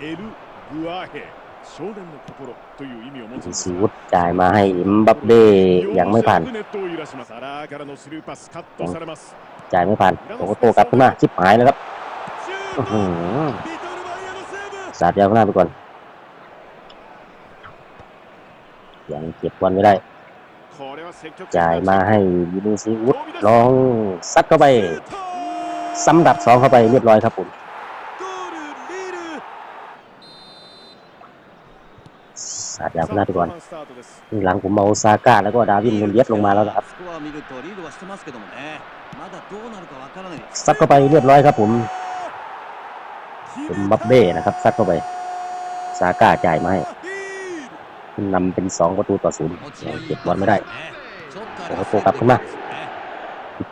エル・グアヘ少年の心という意味を持つすごいจ่ายมาให้エムバペยังไม่ผ่านจ่ายไม่ผ่านโตโต้กลับขึ้นมาชิบหายแล้วครับสาดยาวหน้าไปก่อนยังเก็บบอลไม่ได้ จ่ายมาให้ยูนิซิวุฒลองซัดเข้าไปซ้ำดับสองเข้าไปเรียบร้อยครับผม จากนาทก่อนหลังผมเอาซาก้าแล้วก็ดาวินนูนเยสลงมาแล้วครับซัดเข้าไปเรียบร้อยครับผมเป็นบัฟเบ้นะครับซัดเข้าไปซาก้าจ่ายมาให้นำเป็น 2 ประตูต่อศูนย์เก็บบอลไม่ได้โอ้โหกลับขึ้นมา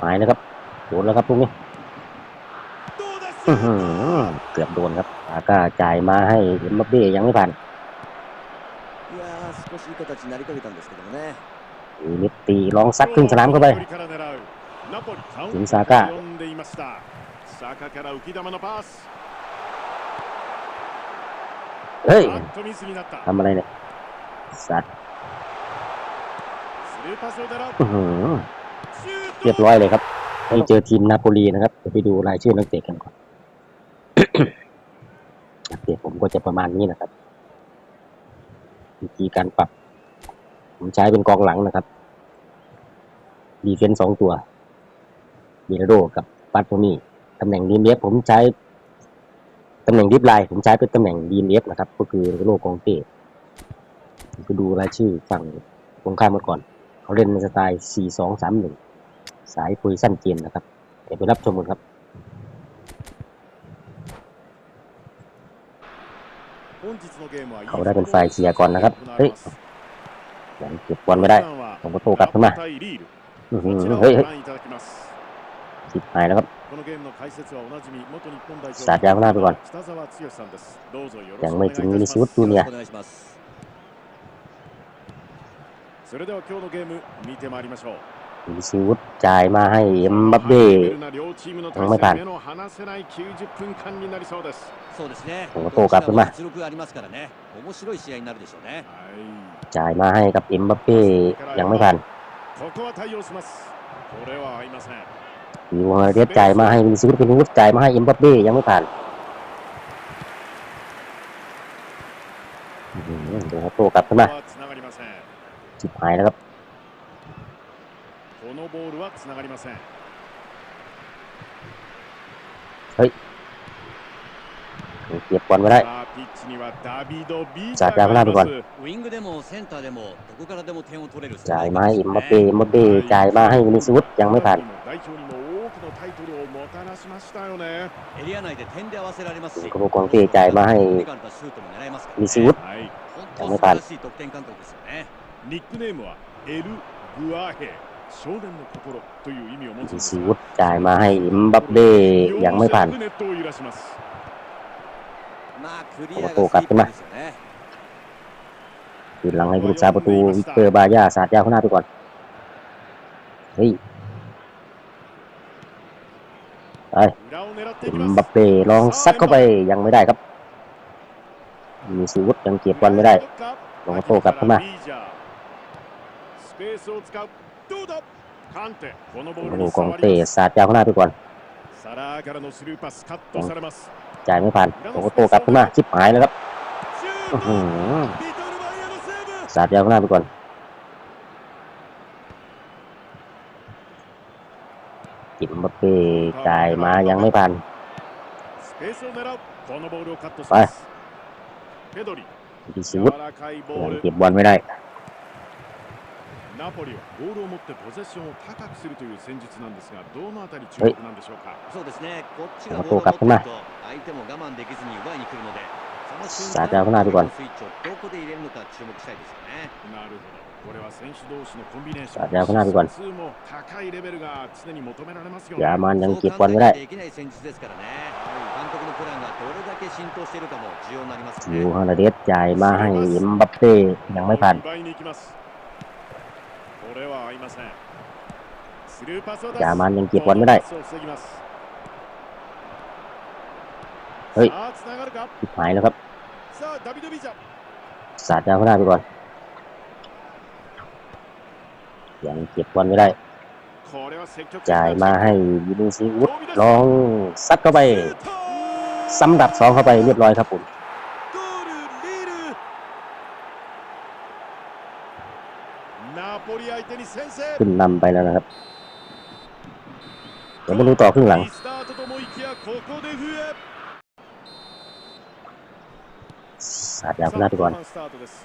หายนะครับโดนแล้วครับพวกนี้เกือบโดนครับอาก้าจ่ายมาให้มัฟเบ้ยังไม่ผ่าน 少しいい形になりかけたんですけどもねนิตตีลองซัดครึ่งสนามเข้าไปถึงซาก้าเฮ้ยทำอะไรเนี่ยซัดเรียบร้อยเลยครับให้เจอทีมนาโปลีนะครับไปดูรายชื่อนักเตะกันก่อนนักเตะผมก็จะประมาณนี้นะครับ วิธีการปรับ ผมใช้เป็นกองหลังนะครับดีเฟนสองตัวเบรโดกับปาโตนี่ตำแหน่งดีเอฟผมใช้ตำแหน่งดิฟไลน์ผมใช้เป็นตำแหน่งดีเอฟนะครับ ก็คือโลกองเต้ไปดูรายชื่อฝั่งตรงข้ามมาก่อน เขาเล่นในสไตล์ 4-2-3-1 สายปุยสั้นเกมนะครับ เดี๋ยวไปรับชมกันครับ เขาได้เป็นฝ่ายเชียก่อนนะครับ เฮ้ยยังเก็บบอลไม่ได้ผมก็โตกลับขึ้นมาเฮ้ยเสิบหายแล้วครับสาดยาวหน้าไปก่อน ยังไม่ถึงวินิสิวุตจูเนียวินิสิตจ่ายมาให้เอ็มบับเบ้ยังไม่ผ่าน 対戦目の離せない90分間になりそうですそうですねโอ้โหโต้กลับขึ้นมา 実力がありますからね面白い試合になるでしょうねはい จ่ายมาให้กับเอ็มบัปเบ้ยังไม่ผ่าน ここは対応しますこれは合いません อีวงเรียบจ่ายมาให้วินิซิวุสวินิซิวุสจ่ายมาให้เอ็มบัปเบ้ยังไม่ผ่านอื้อหือเดี๋ยวเขาโต้กลับขึ้นมา ここは繋がりません สิบหายแล้วครับ このボ เก็บบอลไว้ได้จ่ายจาหน้าไปก่อนจ่ายมาให้มดเต้มดเต้จ่ายมาให้มิสุตยังไม่ผ่านกระโกงเต้จ่ายมาให้มิสุตยังไม่ผ่านนิคเนมว่าเอลูบัวเฮ少年の心という意味を持つ。西ウッチャー、今、はい、インバッペ、ยังไม่ผ่าน。 โตกลัดขึ้นมาคืนหลังให้ผู้รักษาประตูวิกเตอร์บาญาสาดยาวข้างหน้าไปก่อนเฮ้ยไปบัปเป้ลองซัดเข้าไปยังไม่ได้ครับ มีสิวุฒิยังเก็บบอลไม่ได้ลองโตกลับเข้ามาโอ้โหกองเตะสาดยาวข้างหน้าไปก่อน จ่ายไม่ผ่านโอ้โตกลับขึ้นมาชิบหายแล้วครับสาดยาวข้างหน้าไปก่อนจิมบัปเป้จ่ายมายังไม่ผ่านไปดิสิวุฒยังเก็บบอลไม่ได้ ナポリはボールを持ってポゼッションを高くするという戦術なんですがどのあたり注はい目なんでしょうかそうですねこっちがあボールを持ってるそうかと相手も我慢できずに奪いに来るのでその瞬さあじゃあ間危ないところスイッチをどこで入れるのか注目したいですよねなるほどこれは選手同士のコンビネーションさあじゃあ危ないところ数も高いレベルが常に求められますよ ยา ね มันยัง そう เก็บบอ 簡 ล 単 ไม่ได้ にできない戦術ですからね監督のプランがどれだけ浸透しているかも重要になります ยู ね ฮานาเดสจ่ายมาให้เอ็มบัปเป้ยังไม่ผ่าน 奪いに行きます これは合いませんスルーパスを出す ยามันยังเก็บบอลไม่ได้ パスを防ぎますはいさあ繋がるか ชิบหายแล้วครับ さあダビド・ビジャ สาดยาวข้างหน้าไปก่อน ยังเก็บบอลไม่ได้ これは積極的 จ่ายมาให้วินิซิวุฒลองซัดเข้าไป シュート ซ้ำดับสองเข้าไปเรียบร้อยครับผม ขึ้นนำไปแล้วนะครับเดี๋ยวมาดูต่อครึ่งหลังสาดยาวหน้าไปก่อน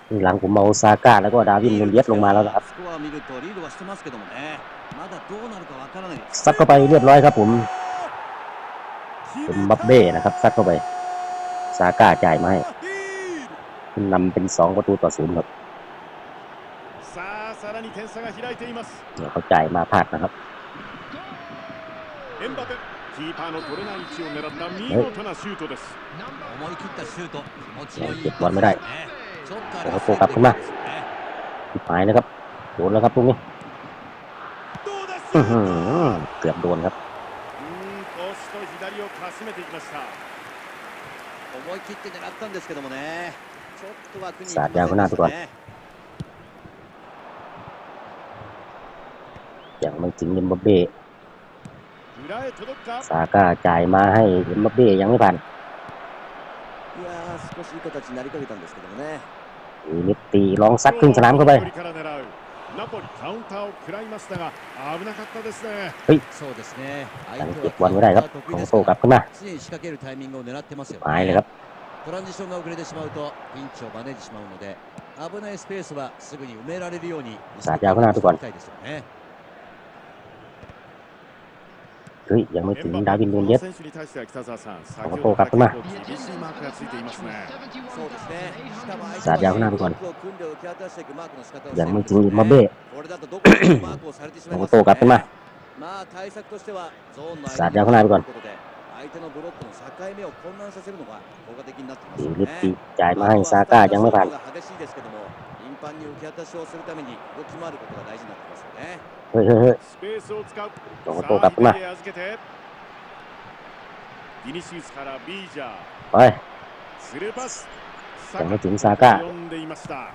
ครึ่งหลังผมเอาซาก้าแล้วก็ดาวินเนเลียสลงมาแล้วครับซัดเข้าไปเรียบร้อยครับผมเป็นบับเบ้นะครับซัดเข้าไปซาก้าจ่ายมาให้นนำเป็นสองประตูต่อศูนย์ครับ さらに点差が開いています เดี๋ยวเขาจ่ายมาพลาดนะครับ エンバペキーパーの取れない位置を狙った見事なシュートです思い切ったシュート気持ちのいいเก็บบอลไม่ได้ ちょっとあ โอ้ れ โหโฟกัสขึ้นมา ですよね ผิดหมายนะครับ โดนแล้วครับตรงนี้ どうだシュ อื้อหื ー อ ト เกือบโดนครับ うーんポスト左をかすめていきまし อย่างไม่ถึงยิ่มบัปเบ้สาก้าจ่ายมาให้ยิ่มบัปเบ้ยังไม่ผ่านอีนิตตีลองซัดขึ้นสนามเข้าไปเฮ้ยตั้งเก็บบอลไว้ได้ครับของโซกลับขึ้นมาหมายเลยครับトランジションが遅れてしまうとピンチを招いてしまうので危ないスペースはすぐに埋められるようにしていきたいです。 เฮ้ยยังไม่ถึงดาวินนูนเยสเอาโตกลับขึ้นมาสาดยาวข้างหน้าไปก่อน ยังไม่ถึงมาเบ้เอาโตกลับขึ้นมาสาดยาวข้างหน้าไปก่อน 相手のブロックの境目を混乱させるのが効果的になってます อี よ นิตตี ね จ่ายมาให้ซาก้ายังไม่ผ่าน 激しいですけども頻繁に受け渡しをするために動き回ることが大事になってきますよね เฮ้ยเฮ้ยเฮ้ย スペースを使うどこ遠かったなさあ左へ預けてビニシウスからビージャー ไป スルーパス ยังไม่ถึงซาก้า 読んでいました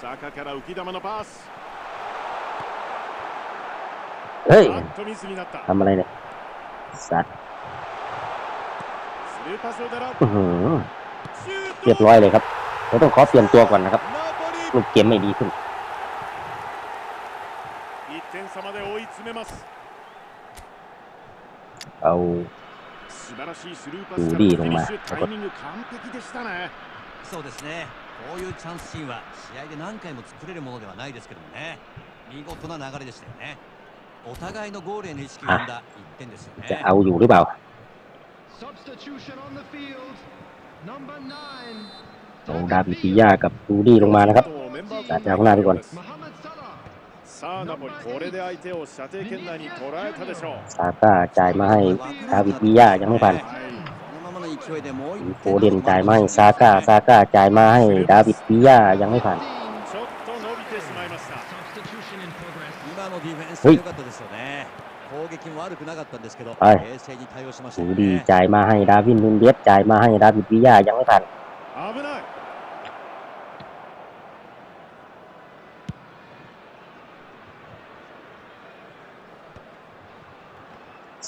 サカから浮き球のパス เฮ้ย バットミスになった ทำอะไรเนี่ยสัตว์ เรียบร้อยเลยครับเราต้องขอเปลี่ยนตัวก่อนนะครับลูกเกมไม่ดีขึ้นเอาดูดีลงมาจะเอาอยู่หรือเปล่า Substitution on the field. Number 9. ลงดาบิติยากับรูดี้ลงมานะครับจัดจากข้งหน้าไปก่อนซาก้าจ่ายมาให้ดาบิติยายังไม่ผ่านโฟเดนจ่ายมาให้ซาก้าซาก้าจ่ายมาให้ดาบิซิยายังไม่ผ่านเฮ้ย ไปดูดีจ่ายมาให้ดาวินนุนเดียสจ่ายมาให้ดาวิดวิยายังไม่ทัาน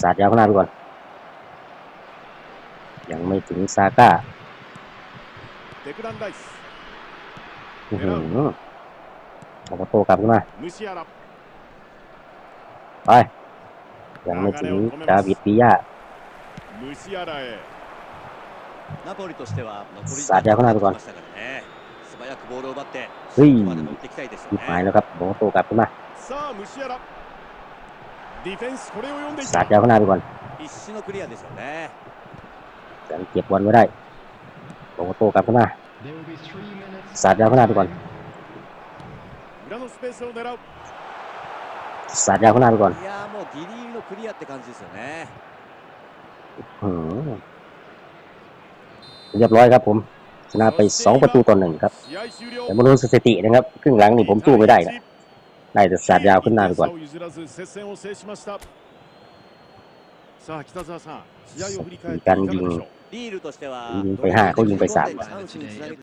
สาดยาวข้านาไก่อน ยังไม่ถึงซาก้าออกอาโตกลับขึ้นมา ไป ยังไม่ถึงดาวิดปิยะสาดยาเข้าหน้าไปก่อนเฮ้ยหดหมายแล้วครับโบโตกลับขึ้นมาสาดยาเข้าหน้าไปก่อนแสงเก็บบอลไว้ได้โบโตกลับขึ้นมาสาดยาเข้าหน้าไปก่อน สัตว์ยาวขนาดไปก่อนเรียบร้อยครับผมชนะไป 2 ประตูต่อหนึ่งครับ แต่มาดูสถิตินะครับ ครึ่งหลังนี่ผมสู้ไม่ได้นะได้แต่สตาดยาวขึ้นหน้าไปก่อนการยิงยิงไปห้าเขายิงไปสาม